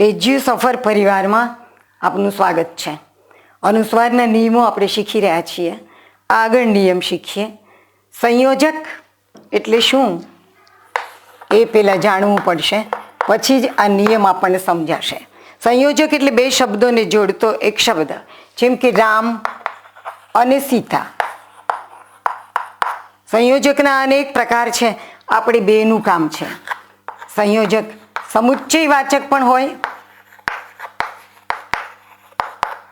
એજ્યુ સફર પરિવારમાં આપનું સ્વાગત છે. અનુસ્વારના નિયમો આપણે શીખી રહ્યા છીએ. આગળ નિયમ શીખીએ. સંયોજક એટલે શું? એ પહેલાં જાણવું પડશે. પછી જ આ નિયમ આપણને સમજાશે. સંયોજક એટલે બે શબ્દોને જોડતો એક શબ્દ. જેમ કે રામ અને સીતા. સંયોજકના અનેક પ્રકાર છે. આપણે બેનું કામ છે. સંયોજક સમુચ્ચય વાચક પણ હોય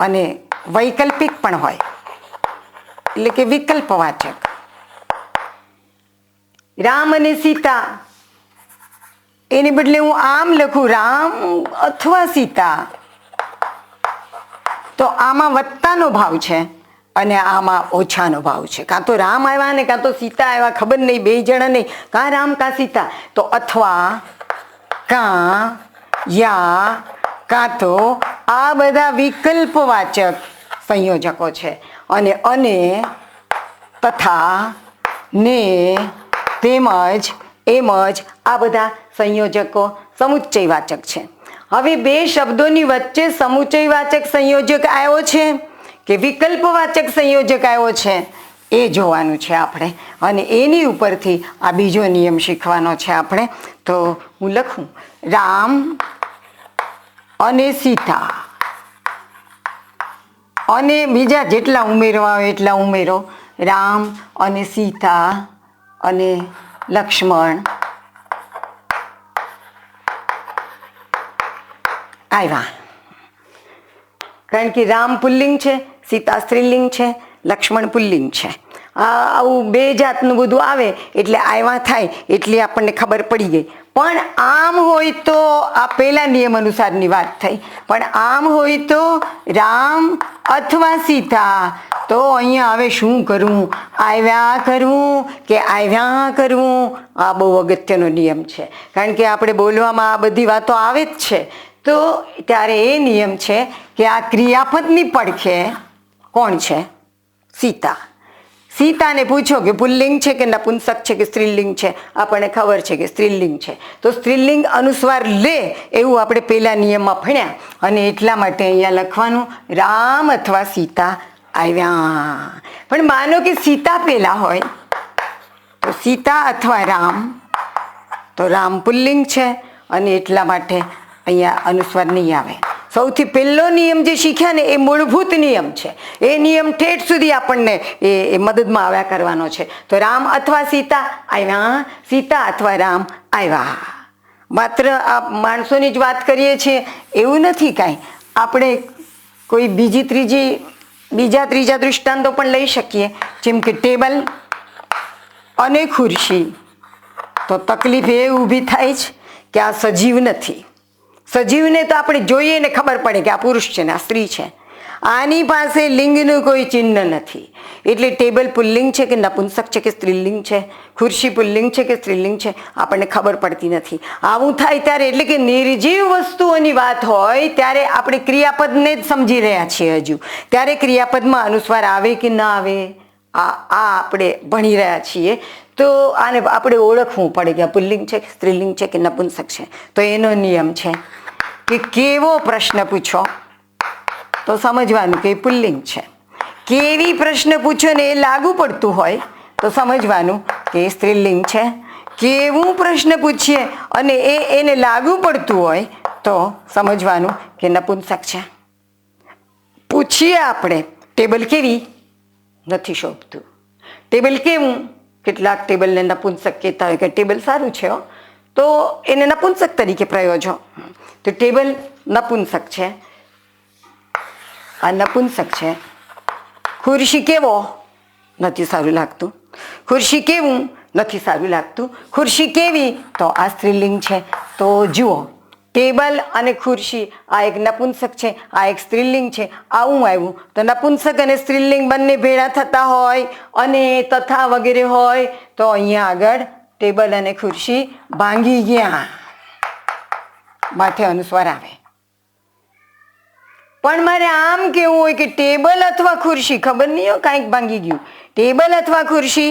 અને વૈકલ્પિક પણ હોય. એટલે કે વિકલ્પવાચક. રામ અને સીતા. એને બદલે હું આમ લખું, રામ અથવા સીતા. તો આમાં વત્તાનો ભાવ છે અને આમાં ઓછાનો ભાવ છે. કાં તો રામ આવ્યા ને કાં તો સીતા આવ્યા, ખબર નહીં, બે જણા નહીં. કાં રામ, કાં સીતા. તો અથવા, કાં, યા, કાં તો આ બધા વિકલ્પવાચક સંયોજકો છે. અને અને તથા ને તેમજ એમ જ આ બધા સંયોજકો સમુચ્ચયવાચક છે. હવે બે શબ્દોની વચ્ચે સમુચ્ચયવાચક સંયોજક આવ્યો છે કે વિકલ્પવાચક સંયોજક આવ્યો છે એ જોવાનું છે આપણે. અને એની ઉપરથી આ બીજો નિયમ શીખવાનો છે આપણે. તો હું લખું. રામ અને સીતા. અને બીજા જેટલા ઉમેરવા હોય એટલા ઉમેરો. રામ અને સીતા અને લક્ષ્મણ. આવ્યા કારણ કે રામ પુલ્લિંગ છે, સીતા સ્ત્રીલિંગ છે, લક્ષ્મણ પુલ્લિંગ છે. આવું બે જાતનું બધું આવે એટલે આવ્યા થાય એટલી આપણને ખબર પડી ગઈ. પણ આમ હોય તો આ પહેલા નિયમ અનુસારની વાત થઈ. પણ આમ હોય તો રામ અથવા સીતા. તો અહીંયા હવે શું કરવું? આવ્યા કરવું કે આવ્યા કરવું? આ બહુ અગત્યનો નિયમ છે. કારણ કે આપણે બોલવામાં આ બધી વાતો આવે જ છે. તો ત્યારે એ નિયમ છે કે આ ક્રિયાપદની પડખે કોણ છે? સીતા. સીતાને પૂછો કે પુલ્લિંગ છે કે નપુંસક છે કે સ્ત્રીલિંગ છે? આપણને ખબર છે કે સ્ત્રીલિંગ છે. તો સ્ત્રીલિંગ અનુસ્વાર લે એવું આપણે પહેલા નિયમમાં ભણ્યા. અને એટલા માટે અહીંયા લખવાનું, રામ અથવા સીતા આવ્યા. પણ માનો કે સીતા પહેલા હોય, તો સીતા અથવા રામ, તો રામ પુલ્લિંગ છે અને એટલા માટે અહીંયા અનુસ્વાર નહીં આવે. સૌથી પહેલો નિયમ જે શીખ્યા ને એ મૂળભૂત નિયમ છે. એ નિયમ ઠેઠ સુધી આપણને એ મદદમાં આવ્યા કરવાનો છે. તો રામ અથવા સીતા આવ્યા, સીતા અથવા રામ આવ્યા. માત્ર આ માણસોની જ વાત કરીએ છીએ, એવું નથી કાંઈ. આપણે કોઈ બીજી ત્રીજી, બીજા ત્રીજા દૃષ્ટાંતો પણ લઈ શકીએ. જેમ કે ટેબલ અને ખુરશી. તો તકલીફ એ ઊભી થાય છે કે આ સજીવ નથી. સજીવને તો આપણે જોઈએ ને ખબર પડે કે આ પુરુષ છે ને, આ સ્ત્રી છે. આની પાસે લિંગનું કોઈ ચિહ્ન નથી. એટલે ટેબલ પુલ્લિંગ છે કે નપુંસક છે કે સ્ત્રીલિંગ છે? ખુરશી પુલ્લિંગ છે કે સ્ત્રીલિંગ છે? આપણને ખબર પડતી નથી. આવું થાય ત્યારે એટલે કે નિર્જીવ વસ્તુઓની વાત હોય ત્યારે આપણે ક્રિયાપદને જ સમજી રહ્યા છીએ હજુ. ત્યારે ક્રિયાપદમાં અનુસ્વાર આવે કે ના આવે? આ આ આપણે ભણી રહ્યા છીએ. તો આને આપણે ઓળખવું પડે કે પુલ્લિંગ છે કે સ્ત્રીલિંગ છે કે નપુંસક છે. તો એનો નિયમ છે. કે કેવો પ્રશ્ન પૂછો? તો સમજવાનું કે પુલ્લિંગ છે. કેવી પ્રશ્ન પૂછો ને એ લાગુ પડતું હોય, તો સમજવાનું કે એ સ્ત્રીલિંગ છે. કેવું પ્રશ્ન પૂછીએ અને એ એને લાગુ પડતું હોય, તો સમજવાનું કે નપુંસક છે. પૂછીએ આપણે, ટેબલ કેવી? નથી શોભતું. ટેબલ કેવું? કેટલાક ટેબલને નપુંસક કહેતા હોય કે ટેબલ સારું છે હો. તો એને નપુંસક તરીકે પ્રયોજો. તો ટેબલ નપુંસક છે. આ નપુંસક છે. ખુરશી કેવો? નથી સારું લાગતું. ખુરશી કેવું? નથી સારું લાગતું. ખુરશી કેવી? તો આ સ્ત્રીલિંગ છે. તો જુઓ, ટેબલ અને ખુરશી આ એક નપુંસક છે, આ એક સ્ત્રીલિંગ છે. આવું આવ્યું? તો નપુંસક અને સ્ત્રીલિંગ બંને ભેળા થતા હોય અને તથા વગેરે હોય. તો અહીંયા આગળ ટેબલ અને ખુરશી ભાંગી ગયા. માથે અનુસ્વાર આવે. પણ મારે આમ કેવું હોય કે ટેબલ અથવા ખુરશી, ખબર નહીં હોય કાંઈક ભાંગી ગયું. ટેબલ અથવા ખુરશી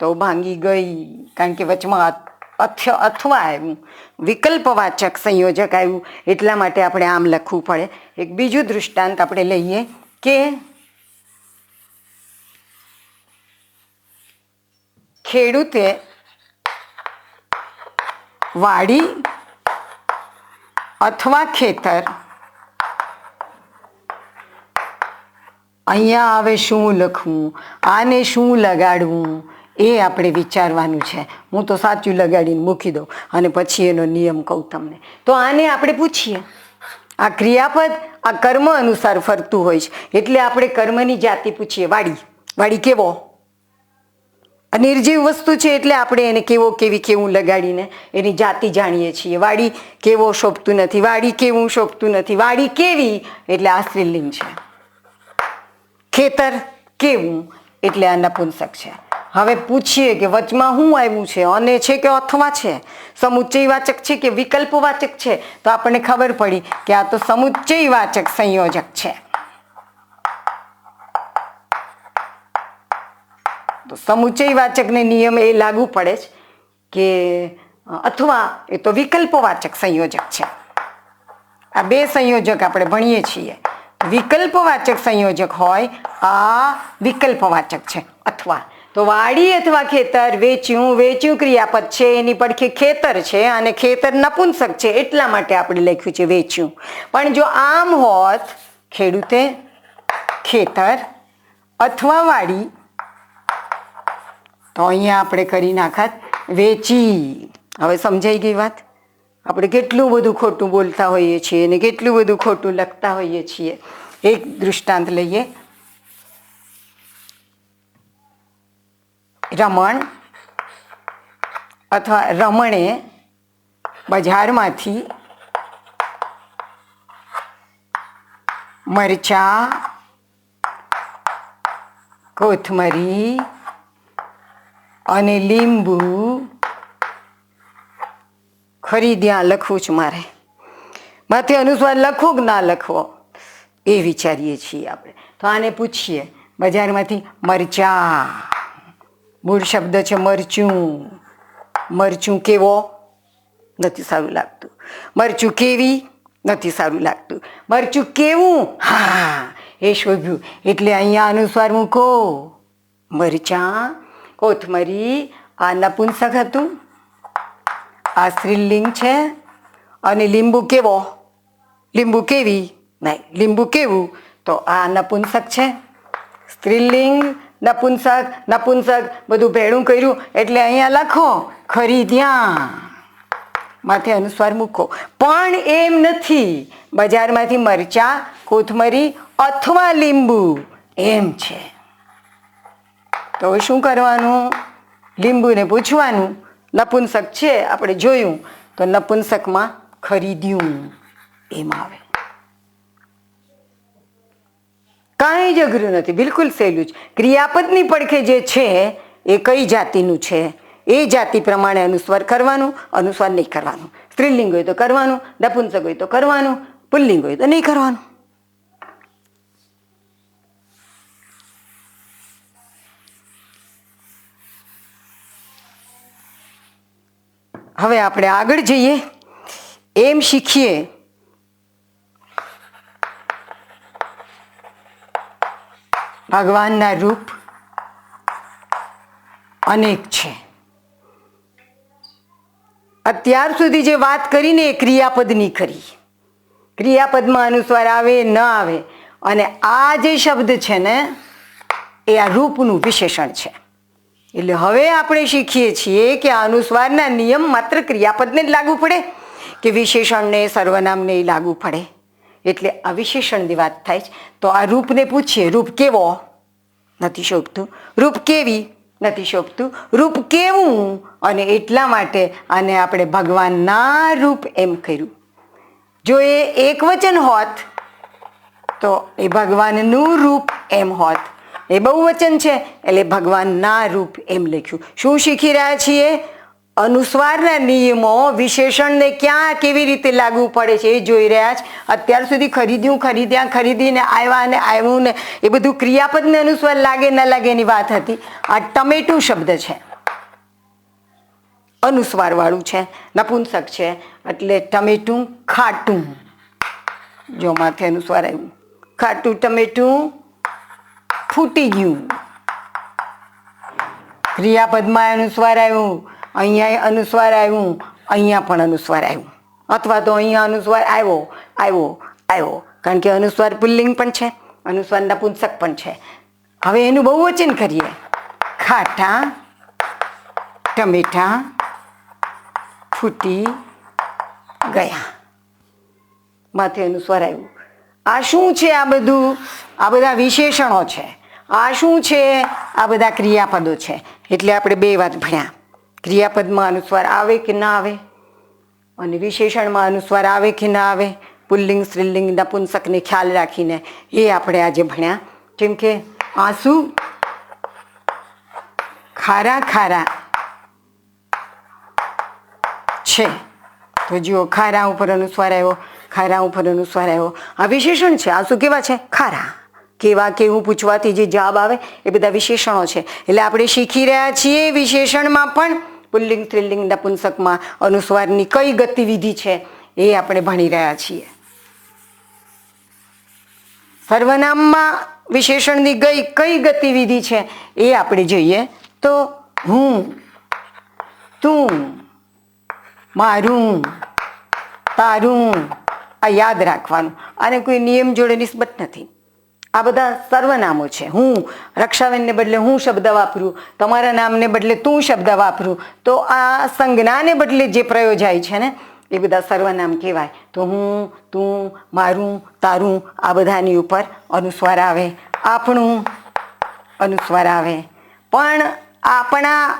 તો ભાંગી ગઈ, કારણ કે વચમાં અથ્ય અથવા આવ્યું. વિકલ્પવાચક સંયોજક આવ્યું. એટલા માટે આપણે આમ લખવું પડે. એક બીજું દૃષ્ટાંત આપણે લઈએ કે ખેડૂતે વાડી અથવા ખેતર? અહીંયા આવે શું લખવું? આને શું લગાડવું? એ આપણે વિચારવાનું છે. હું તો સાચું લગાડીને મૂકી દઉં અને પછી એનો નિયમ કહું તમને. તો આને આપણે પૂછીએ. આ ક્રિયાપદ આ કર્મ અનુસાર ફરતું હોય છે. એટલે આપણે કર્મની જાતિ પૂછીએ. વાડી. વાડી કેવો? નિર્જીવ વસ્તુ છે એટલે આપણે એને કેવો કેવી કેવું લગાડીને એની જાતિ જાણીએ છીએ. વાડી કેવો શોભતું નથી, વાડી કેવું શોભતું નથી, વાડી કેવી એટલે આ સ્ત્રીલિંગ છે. ખેતર કેવું એટલે આ નપુંસક છે. હવે પૂછીએ કે વચમાં શું આવ્યું છે? અને છે કે અથવા છે? સમુચ્ચયવાચક છે કે વિકલ્પવાચક છે? તો આપણને ખબર પડી કે આ તો સમુચ્ચયવાચક સંયોજક છે. તો સમુચ્ચયવાચકને નિયમ એ લાગુ પડે છે કે અથવા એ તો વિકલ્પવાચક સંયોજક છે. આ બે સંયોજક આપણે ભણીએ છીએ. વિકલ્પવાચક સંયોજક હોય, આ વિકલ્પવાચક છે, અથવા. તો વાડી અથવા ખેતર, વેચ્યું વેચ્યું ક્રિયાપદ છે, એની પડખે ખેતર છે, અને ખેતર નપુંસક છે, એટલા માટે આપણે લખ્યું છે વેચ્યું. પણ જો આમ હોત, ખેડૂતે ખેતર અથવા વાડી તો અહીંયા આપણે કરી નાખાત વેચી. હવે સમજાઈ ગઈ વાત? આપણે કેટલું બધું ખોટું બોલતા હોઈએ છીએ અને કેટલું બધું ખોટું લખતા હોઈએ છીએ? એક દૃષ્ટાંત લઈએ. રમણ અથવા રમણે બજારમાંથી મરચા, કોથમરી અને લીંબુ ખરીદ્યા લખવું છું મારે. માથે અનુસ્વાર લખવો કે ના લખવો એ વિચારીએ છીએ આપણે. તો આને પૂછીએ, બજારમાંથી મરચા. મૂળ શબ્દ છે મરચું. મરચું કેવો? નથી સારું લાગતું. મરચું કેવી? નથી સારું લાગતું. મરચું કેવું? હા, એ શોભ્યું એટલે અહીંયા અનુસ્વાર મૂકો. મરચાં કોથમરી, આ નપુંસક હતું. આ સ્ત્રીલિંગ છે. અને લીંબુ કેવો? લીંબુ કેવી? નહીં, લીંબુ કેવું? તો આ નપુંસક છે. સ્ત્રીલિંગ, નપુંસક નપુંસક, બધું ભેળું કર્યું. એટલે અહીંયા લખો, ખરીદ્યા. માથે અનુસ્વાર મૂકો. પણ એમ નથી. બજારમાંથી મરચા, કોથમરી અથવા લીંબુ. એમ છે. તો શું કરવાનું? લીંબુને પૂછવાનું. નપુંસક છે, આપણે જોયું. તો નપુંસકમાં ખરીદ્યું. એમ આવે. કાંઈ જ અઘરું નથી, બિલકુલ સહેલું જ. ક્રિયાપદની પડખે જે છે, એ કઈ જાતિનું છે? એ જાતિ પ્રમાણે અનુસ્વાર કરવાનું, અનુસ્વાર નહીં કરવાનું. સ્ત્રીલિંગ હોય તો કરવાનું, નપુંસક હોય તો કરવાનું, પુલ્લિંગ હોય તો નહીં કરવાનું. હવે આપણે આગળ જઈએ. એમ શીખીએ. ભગવાનના રૂપ અનેક છે. અત્યાર સુધી જે વાત કરીને એ ક્રિયાપદની કરી. ક્રિયાપદમાં અનુસ્વાર આવે, ન આવે. અને આ જે શબ્દ છે ને, એ આ રૂપનું વિશેષણ છે. એટલે હવે આપણે શીખીએ છીએ કે આ અનુસ્વારના નિયમ માત્ર ક્રિયાપદને જ લાગુ પડે કે વિશેષણને, સર્વનામને લાગુ પડે. એટલે આ વિશેષણની વાત થાય છે. તો આ રૂપને પૂછીએ. રૂપ કેવો? નથી શોભતું. રૂપ કેવી? નથી શોભતું. રૂપ કેવું? અને એટલા માટે આને આપણે ભગવાનના રૂપ એમ કર્યું. જો એ એક વચન હોત, તો એ ભગવાનનું રૂપ એમ હોત. એ બહુવચન છે. એટલે ભગવાનના રૂપ એમ લખ્યું. શું શીખી રહ્યા છીએ? અનુસ્વારના નિયમો વિશેષણને ક્યાં કેવી રીતે લાગુ પડે છે એ જોઈ રહ્યા છે. અત્યાર સુધી ખરીદ્યું, ખરીદ્યા, ખરીદીને આવ્યા અને આવ્યું ને એ બધું ક્રિયાપદને અનુસ્વાર લાગે, ન લાગે એની વાત હતી. આ ટમેટું શબ્દ છે. અનુસ્વારવાળું છે, નપુંસક છે, એટલે ટમેટું ખાટું. જો માથે અનુસ્વાર આવ્યું. ખાટું, ટમેટું ફૂટી ગયું. ક્રિયાપદમાં અનુસ્વાર આવ્યું અહીંયા અનુસ્વાર આવ્યું, અહીંયા પણ અનુસ્વાર આવ્યું. અથવા તો અહીંયા અનુસ્વાર આવ્યો આવ્યો આવ્યો. કારણ કે અનુસ્વાર પુલ્લિંગ પણ છે, અનુસ્વારના પુંસક પણ છે. હવે એનું બહુ વચન કરીએ. ખાટા, ટમેટા ફૂટી ગયા. માથે અનુસ્વાર આવ્યું. આ શું છે આ બધું? આ બધા વિશેષણો છે. આ શું છે? આ બધા ક્રિયાપદો છે. એટલે આપણે બે વાત ભણ્યા. ક્રિયાપદમાં અનુસ્વાર આવે કે ના આવે? અને વિશેષણમાં અનુસ્વાર આવે કે ના આવે? પુલ્લિંગ, સ્ત્રીલિંગ, નપુંસકને ખ્યાલ રાખીને એ આપણે આજે ભણ્યા. જેમ કે આંસુ ખારા ખારા છે. તો જુઓ, ખારા ઉપર અનુસ્વાર આવ્યો, ખારા ઉપર અનુસ્વાર આવ્યો. આ વિશેષણ છે. આંસુ કેવા છે? ખારા. કેવા કેવું પૂછવાથી જે જવાબ આવે એ બધા વિશેષણો છે. એટલે આપણે શીખી રહ્યા છીએ વિશેષણમાં પણ પુલ્લિંગ સ્ત્રીલિંગ નપુંસકમાં અનુસ્વારની કઈ ગતિવિધિ છે એ આપણે ભણી રહ્યા છીએ. સર્વનામમાં વિશેષણની ગઈ કઈ ગતિવિધિ છે એ આપણે જોઈએ તો હું, તું, મારું, તારું આ યાદ રાખવાનું. અને કોઈ નિયમ જોડે નિસ્બત નથી. આ બધા સર્વનામો છે. હું રક્ષાબેનને બદલે હું શબ્દ વાપરું, તમારા નામને બદલે તું શબ્દ વાપરું, તો આ સંજ્ઞાને બદલે જે પ્રયોજાય છે ને, એ બધા સર્વનામ કહેવાય. તો હું, તું, મારું, તારું, આ બધાની ઉપર અનુસ્વાર આવે, આપણું અનુસ્વાર આવે. પણ આપણા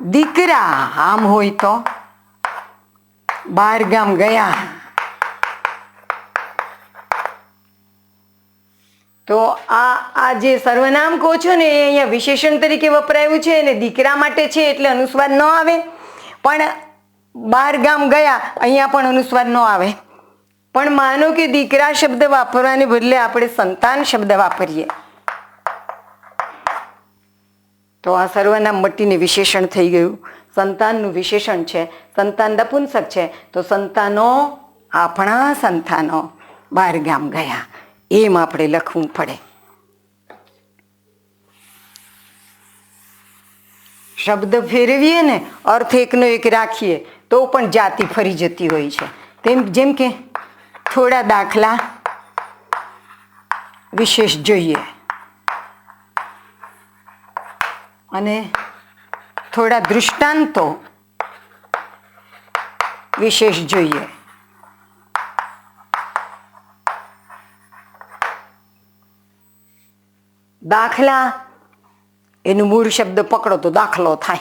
દીકરા આમ હોય તો બહાર ગામ ગયા. તો આ આ જે સર્વનામ કહો છો ને, એ અહીંયા વિશેષણ તરીકે વપરાયું છે અને દીકરા માટે છે એટલે અનુસ્વાર ન આવે. પણ બાર ગામ ગયા, અહીંયા પણ અનુસ્વાર ન આવે. પણ માનો કે દીકરા શબ્દ વાપરવાને બદલે આપણે સંતાન શબ્દ વાપરીએ. તો આ સર્વનામ મટીને વિશેષણ થઈ ગયું. સંતાનનું વિશેષણ છે. સંતાન નપુંસક છે. તો સંતાનો, આપણા સંતાનો બાર ગામ ગયા. એમ આપણે લખવું પડે. શબ્દ ફેરવીએ ને અર્થ એકનો એક રાખીએ, તો પણ જાતિ ફરી જતી હોય છે. તેમ જેમ કે થોડા દાખલા વિશેષ જોઈએ. અને થોડા દૃષ્ટાંતો વિશેષ જોઈએ. દાખલા. એનું મૂળ શબ્દ પકડો તો દાખલો થાય.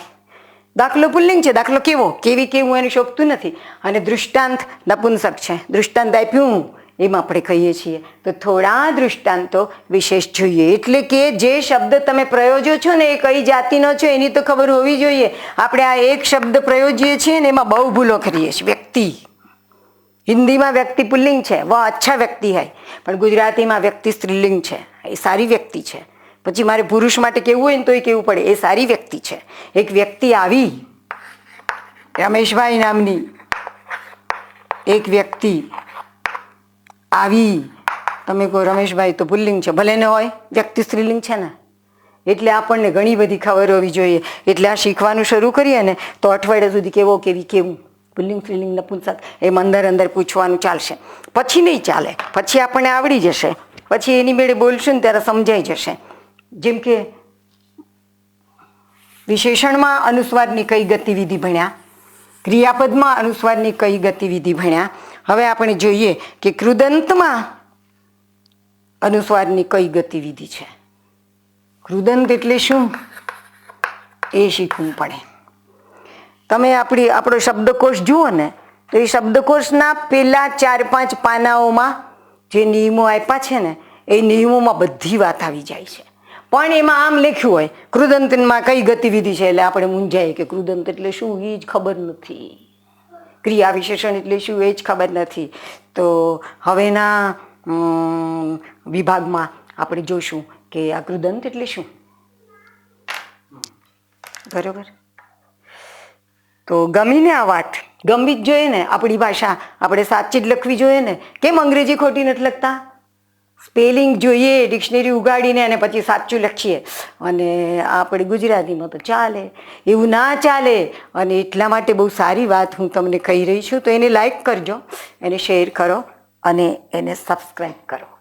દાખલો પુલ્લિંગ છે. દાખલો કેવો? કેવી કેવું એને શોભતું નથી. અને દૃષ્ટાંત નપુંસક છે. દૃષ્ટાંત આપ્યું એમ આપણે કહીએ છીએ. તો થોડા દૃષ્ટાંતો વિશેષ જોઈએ. એટલે કે જે શબ્દ તમે પ્રયોજો છો ને, એ કઈ જાતિનો છો, એની તો ખબર હોવી જોઈએ. આપણે આ એક શબ્દ પ્રયોજીએ છીએ ને, એમાં બહુ ભૂલો કરીએ છીએ. વ્યક્તિ. હિન્દીમાં વ્યક્તિ પુલ્લિંગ છે. વ અચ્છા વ્યક્તિ હૈ. પણ ગુજરાતીમાં વ્યક્તિ સ્ત્રીલિંગ છે. એ સારી વ્યક્તિ છે. પછી મારે પુરુષ માટે કેવું હોય ને તો એ કેવું પડે. એ સારી વ્યક્તિ છે. એક વ્યક્તિ આવી, રમેશભાઈ નામની, એક વ્યક્તિ આવી, તમે કહો રમેશભાઈ તો પુલ્લિંગ છે, ભલે ન હોય, વ્યક્તિ સ્ત્રીલિંગ છે ને? એટલે આપણને ઘણી બધી ખબર હોવી જોઈએ. એટલે આ શીખવાનું શરૂ કરીએ ને, તો અઠવાડિયા સુધી કેવો, કેવી, કેવું? પુલ્લિંગ, સ્ત્રીલિંગ, નપુંસક એમ અંદર અંદર પૂછવાનું ચાલશે. પછી નહીં ચાલે. પછી આપણને આવડી જશે. પછી એની મેળે બોલશું ને ત્યારે સમજાઈ જશે. જેમ કે વિશેષણમાં અનુસ્વારની કઈ ગતિવિધિ ભણ્યા, ક્રિયાપદમાં અનુસ્વારની કઈ ગતિવિધિ ભણ્યા, હવે આપણે જોઈએ કે કૃદંતમાં અનુસ્વારની કઈ ગતિવિધિ છે. કૃદંત એટલે શું? એ શીખવું પડે. તમે આપણી, આપણો શબ્દકોશ જુઓ ને, તો એ શબ્દકોશના પેલા ચાર પાંચ પાનાઓમાં જે નિયમો આપ્યા છે ને, એ નિયમોમાં બધી વાત આવી જાય છે. પણ એમાં આમ લખ્યું હોય કૃદંતમાં કઈ ગતિવિધિ છે? એટલે આપણે મૂંઝાય કે કૃદંત એટલે શું? એ જ ખબર નથી. ક્રિયા વિશેષણ એટલે શું? એ જ ખબર નથી. તો હવેના વિભાગમાં આપણે જોશું કે આ કૃદંત એટલે શું? બરોબર? તો ગમીને આ વાત. ગમવી જ જોઈએ ને આપણી ભાષા. આપણે સાચી જ લખવી જોઈએ ને? કેમ અંગ્રેજી ખોટી નથી લખતા? સ્પેલિંગ જોઈએ, ડિક્શનરી ઉગાડીને અને પછી સાચું લખીએ. અને આપણે ગુજરાતીમાં તો ચાલે, એવું ના ચાલે. અને એટલા માટે બહુ સારી વાત હું તમને કહી રહી છું. તો એને લાઈક કરજો, એને શેર કરો અને એને સબસ્ક્રાઈબ કરો.